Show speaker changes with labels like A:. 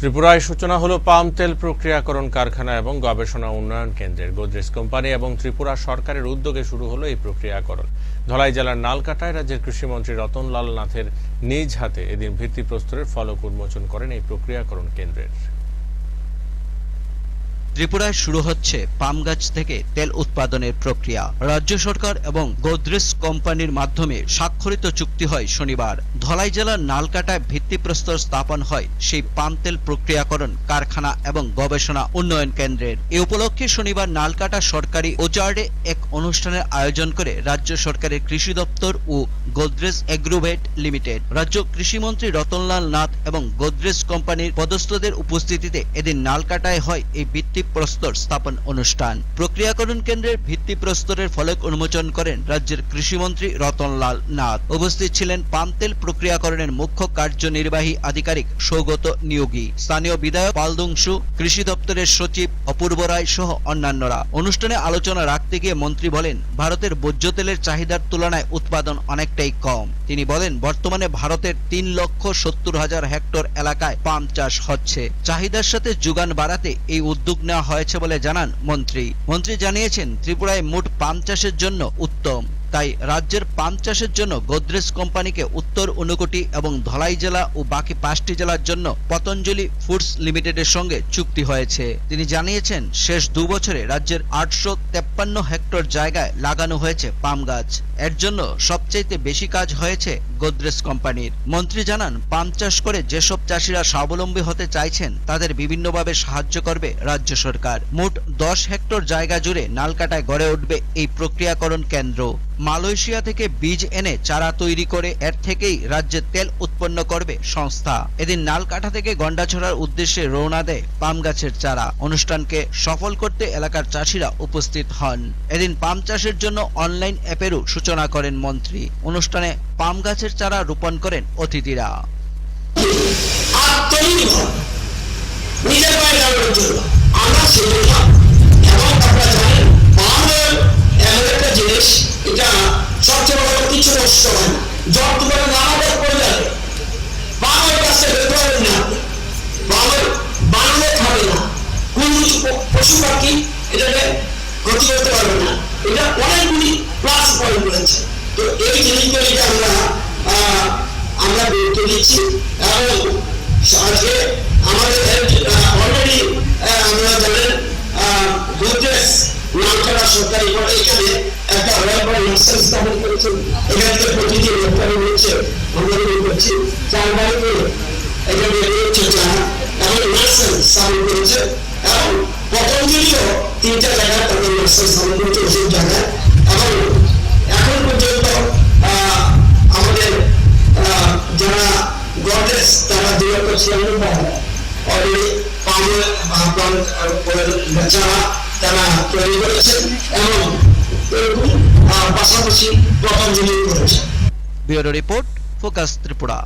A: ত্রিপুরায় সূচনা হলো পাম তেল প্রক্রিয়াকরণ কারখানা এবং গবেষণা উন্নয়ন কেন্দ্রের। গোদরেজ কোম্পানি এবং ত্রিপুরা সরকারের উদ্যোগে শুরু হলো এই প্রক্রিয়াকরণ। ধলাই জেলার নালকাটায় রাজ্যের কৃষিমন্ত্রী রতনলাল নাথের নিজ হাতে এদিন ভিত্তিপ্রস্তরের ফলক উন্মোচন করেন এই প্রক্রিয়াকরণ কেন্দ্রের।
B: ত্রিপুরায় শুরু হচ্ছে পাম গাছ থেকে তেল উৎপাদনের প্রক্রিয়া। রাজ্য সরকার এবং গোদরেজ কোম্পানির মাধ্যমে স্বাক্ষরিত চুক্তি হয় শনিবার। ধলাই জেলার নালকাটায় ভিত্তিপ্রস্তর স্থাপন হয় সেই পাম তেল প্রক্রিয়াকরণ কারখানা এবং গবেষণা উন্নয়ন কেন্দ্রের। এ উপলক্ষে শনিবার নালকাটা সরকারি ওচার্ডে এক অনুষ্ঠানের আয়োজন করে রাজ্য সরকারের কৃষি দপ্তর ও গোদরেজ এগ্রোভেট লিমিটেড। রাজ্য কৃষিমন্ত্রী রতনলাল নাথ এবং গোদরেজ কোম্পানির পদস্থদের উপস্থিতিতে এদিন নালকাটায় হয় এই ভিত্তিপ্রস্তর স্থাপন অনুষ্ঠান। প্রক্রিয়াকরণ কেন্দ্রের ভিত্তিপ্রস্তরের ফলক উন্মোচন করেন রাজ্যের কৃষিমন্ত্রী রতনলাল নাথ। উপস্থিত ছিলেন পাম তেল প্রক্রিয়াকরণের মুখ্য কার্যনির্বাহী আধিকারিক সৌগত নিয়োগী। স্থানীয় বিধায়ক পালদংশু কৃষি দপ্তরের সচিব অপূর্ব রায় সহ অন্যান্যরা। অনুষ্ঠানে আলোচনা রাখতে গিয়ে মন্ত্রী বলেন, ভারতের ভোজ্য তেলের চাহিদার তুলনায় উৎপাদন অনেকটাই কম। তিনি বলেন, বর্তমানে ভারতের তিন লক্ষ সত্তর হাজার হেক্টর এলাকায় পাম চাষ হচ্ছে। চাহিদার সাথে যোগান বাড়াতে এই উদ্যোগ নেওয়া হয়েছে বলে জানান মন্ত্রী। মন্ত্রী জানিয়েছেন ত্রিপুরায় মোট পান চাষের জন্য উত্তম। তাই রাজ্যের পাম চাষের জন্য গোদরেজ কোম্পানিকে উত্তর ঊনকোটি এবং ধলাই জেলা ও বাকি পাঁচটি জেলার জন্য পতঞ্জলি ফুডস লিমিটেডের সঙ্গে চুক্তি হয়েছে। তিনি জানিয়েছেন, শেষ দু বছরে রাজ্যের আটশো তেপ্পান্ন হেক্টর জায়গায় লাগানো হয়েছে পাম গাছ। এর জন্য সবচাইতে বেশি কাজ হয়েছে গোদরেজ কোম্পানির। মন্ত্রী জানান, পাম চাষ করে যেসব চাষিরা স্বাবলম্বী হতে চাইছেন, তাদের বিভিন্নভাবে সাহায্য করবে রাজ্য সরকার। মোট দশ হেক্টর জায়গা জুড়ে নালকাটায় গড়ে উঠবে এই প্রক্রিয়াকরণ কেন্দ্র। মালয়েশিয়া থেকে বীজ এনে চারা তৈরি করে এর থেকেই রাজ্যে তেল উৎপন্ন করবে সংস্থা। এদিন নালকাঠা থেকে গন্ডাছড়ার উদ্দেশ্যে রওনা দেয় পাম গাছের চারা। অনুষ্ঠানকে সফল করতে এলাকার চাষিরা উপস্থিত হন। এদিন পাম চাষের জন্য অনলাইন অ্যাপেরও সূচনা করেন মন্ত্রী। অনুষ্ঠানে পাম গাছের চারা রোপণ করেন অতিথিরা।
C: আমরা হয় না। পশু পাখি এটাকে ক্ষতি করতে পারবে না। এটা অনেকগুলি প্লাস পয়েন্ট রয়েছে। তো এই জিনিসগুলিকে আমরা আমরা গুরুত্ব দিচ্ছি। এবং আজকে গোদরেজ নামখানা সরকারি করে এখানে একটা ওয়েলবার নার্সারি স্থাপন করেছেন এখান প্রতিদিন উৎপাদন হচ্ছে আমরা মনে করছি। চার বাড়ি করে এখানে হচ্ছে চা এবং নার্সারি স্থাপন করেছে এবং পতঞ্জলিও তিনটা জায়গায় তাদের নার্সারি স্থাপন করেছে ওষুধ জায়গায়। এবং এখন পর্যন্ত আমাদের যারা গডরেজ তারা দুই লক্ষ ছিয়ানব্বই অলরেডি পামের যারা তারা তৈরি করেছেন এবং এরকম পাশাপাশি প্রথম জিনিস করেছেন
B: ব্যুরো রিপোর্ট ফোকাস ত্রিপুরা।